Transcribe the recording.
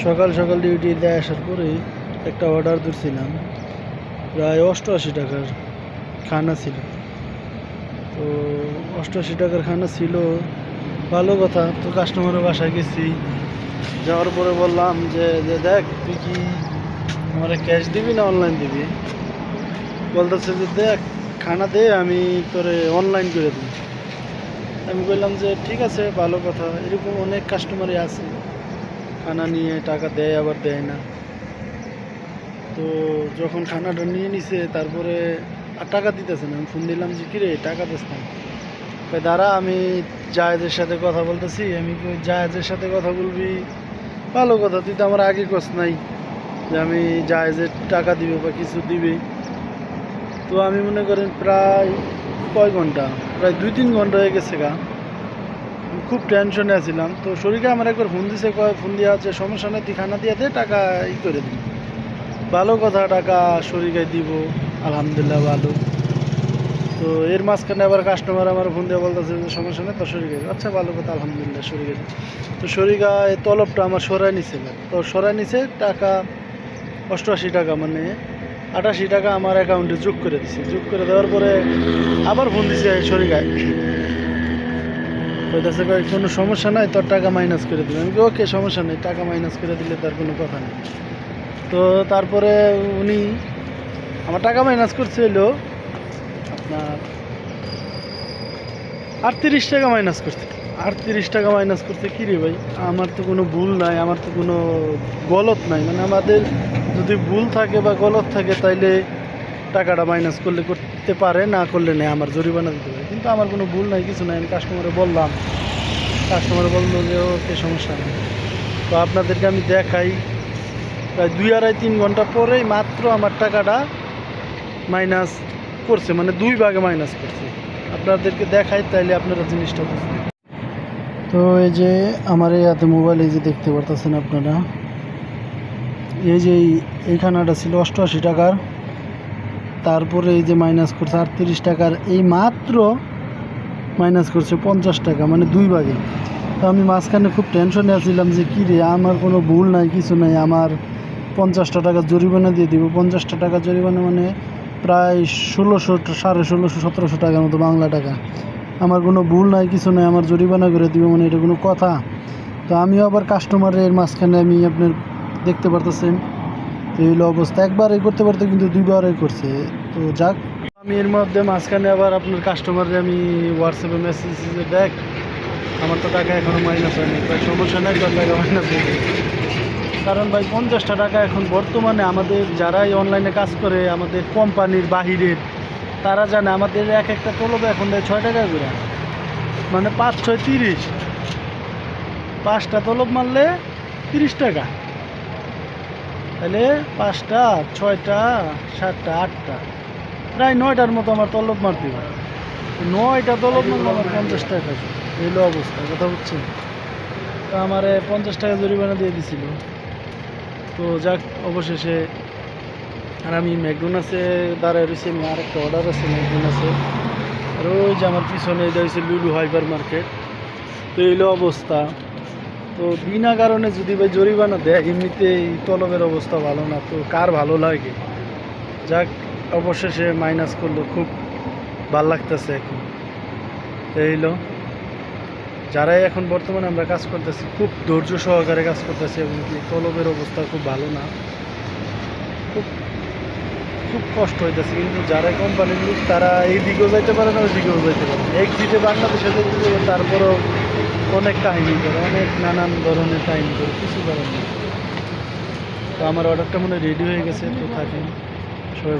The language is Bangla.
সকাল সকাল ডিউটিতে আসার পরে একটা অর্ডার দিচ্ছিলাম প্রায় অষ্টআশি টাকার খানা ছিল। তো অষ্টআশি টাকার খানা ছিল, ভালো কথা, তো কাস্টমারের বাসায় গেছি। যাওয়ার পরে বললাম যে দেখ, তুই কি আমার ক্যাশ দিবি না অনলাইন দিবি? বলতেছে যে, দেখ, খানা দে, আমি তোরে অনলাইন করে দিই আমি বললাম যে, ঠিক আছে, ভালো কথা। এরকম অনেক কাস্টমারই আছে। খানা নিয়ে টাকা দেয়, আবার দেয় না। তো যখন খানাটা নিয়ে নিছে, তারপরে আর টাকা দিতেছে না। আমি ফোন দিলাম যে, কিরে, টাকা দিস না। দাঁড়া, আমি জায়েজের সাথে কথা বলতেছি। আমি জায়েজের সাথে কথা বলবি? ভালো কথা, তুই তো আমার আগে কস নাই যে, আমি জায়েজের টাকা দিবে বা কিছু দিবে। তো আমি মনে করেন প্রায় কয় ঘণ্টা, প্রায় দুই তিন ঘণ্টা হয়ে গেছে গা। খুব টেনশনে আছিলাম। তো শরীরে আমার একবার ফোন দিছে, কয় ফোন দিয়া আছে, সমস্যা নেই, তুই খানা দিয়ে দে, টাকা ই করে দিবি। ভালো কথা, টাকা শরীরে দিব, আলহামদুলিল্লাহ ভালো। তো এর মাঝখানে আবার কাস্টমার আমার ফোন দিয়ে বলতেছে যে, সমস্যা নেই তো শরীরে আচ্ছা ভালো কথা, আলহামদুলিল্লাহ, শরীরে তো শরীরা এই তলবটা আমার সরাই নিছে। তো সরাই নিছে, টাকা অষ্টআশি টাকা মানে আটাশি টাকা আমার অ্যাকাউন্টে যোগ করে দিছে। যোগ করে দেওয়ার পরে আবার ফোন দিছে শরীরায় কইতাছে কই কোনো সমস্যা নাই, তোর টাকা মাইনাস করে দিবে। আমি ওকে, সমস্যা নেই, টাকা মাইনাস করে দিলে তার কোনো কথা নেই। তো তারপরে উনি আমার টাকা মাইনাস করছে হলো আপনার আটত্রিশ টাকা মাইনাস করছে। আটত্রিশ টাকা মাইনাস করতে কী রে ভাই? আমার তো কোনো ভুল নাই, আমার তো কোনো গলত নাই। মানে আমাদের যদি ভুল থাকে বা গলত থাকে, তাইলে টাকাটা মাইনাস করলে করতে পারে, না করলে নেই, আমার জরিমানা দিতে পারে। কিন্তু আমার কোনো ভুল নাই, কিছু নাই। আমি কাস্টমারে বললাম। কাস্টমার বলল যে, ওকে, সমস্যা নেই। তো আপনাদেরকে আমি দেখাই। প্রায় দুই আড়াই তিন ঘণ্টা পরেই মাত্র আমার টাকাটা মাইনাস করছে মানে দুই ভাগে মাইনাস করছে। আপনাদেরকে দেখাই, তাইলে আপনারা জিনিসটা বুঝবেন। তো এই যে, আমার এই হাতে মোবাইল এই যে দেখতে পারতেছেন আপনারা। এই যে, এই- এই ছিল অষ্টআশি টাকার। তারপরে এই যে মাইনাস করছে আটত্রিশ টাকার। এই মাত্র মাইনাস করছে পঞ্চাশ টাকা মানে দুই ভাগে। তো আমি মাঝখানে খুব টেনশনে আছিলাম যে, কী রে, আমার কোনো ভুল নাই, কিছু নাই, আমার পঞ্চাশটা টাকা জরিমানা দিয়ে দিব। পঞ্চাশটা টাকা জরিমানা মানে প্রায় ষোলোশো সাড়ে ষোলোশো, সতেরোশো টাকার মতো বাংলা টাকা। আমার কোনো ভুল নাই, কিছু নাই, আমার জরিমানা করে দিব মানে এটা কোনো কথা। তো আমিও আবার কাস্টমারের মাঝখানে আমি আপনার দেখতে পারতেছেন তো এই অবস্থা। একবার করতে পারতো, কিন্তু দুইবারই করছে। তো যাক আমি এর মধ্যে মাঝখানে আবার আপনার কাস্টমারে আমি হোয়াটসঅ্যাপে মেসেজ দেখ, আমার তো টাকা এখনও মাইনাস হয়নি। তাই সমস্যা নেই, তোর টাকা মাইনাস হয়ে যাবে। কারণ ভাই, পঞ্চাশটা টাকা এখন বর্তমানে আমাদের যারাই অনলাইনে কাজ করে, আমাদের কোম্পানির বাহিরের, তারা জানে আমাদের এক একটা তলবে এখন দেয় ছয় টাকা করে। মানে পাঁচ, ছয়, তিরিশ। পাঁচটা তলব মারলে তিরিশ টাকা। তাহলে পাঁচটা, ছয়টা, সাতটা, আটটা। প্রায় নয়টার মতো আমার তলব মারতে নয়টা তলব মারলে আমার পঞ্চাশ টাকা এই হলো অবস্থা, কথা হচ্ছে তো আমার পঞ্চাশ টাকা জরিমানা দিয়ে দিছিল। তো যাক, অবশেষে আর আমি ম্যাকডোনাসে দাঁড়ায় রয়েছি আমি আর একটা অর্ডার আছে ম্যাকডোনাসে আর ওই যে আমার পিছনে এটা হচ্ছে লুলু হাইপার মার্কেট। তো এইলো অবস্থা। তো বিনা কারণে যদি ভাই জরিমানা দেয় এমনিতে তলবের অবস্থা ভালো না, তো কার ভালো লাগে? যাক অবশেষে মাইনাস করল, খুব ভালো লাগতেছে এখন। এইলো যারাই এখন বর্তমানে আমরা কাজ করতেছি, খুব ধৈর্য সহকারে কাজ করতেছি এবং কি তলবের অবস্থা খুব ভালো না। খুব খুব কষ্ট হইতেছে, কিন্তু যারা কোম্পানির লোক, তারা এই দিকেও যাইতে পারে না ওই দিকেও যাইতে পারে না। একজিটে বাংলাদেশে যেতে পারে তারপরেও অনেক কাহিনী করে, অনেক নানান ধরনের কাহিনী করে, কিছু করে না তো আমার অর্ডারটা মনে রেডি হয়ে গেছে, তো থাকেন। সবাই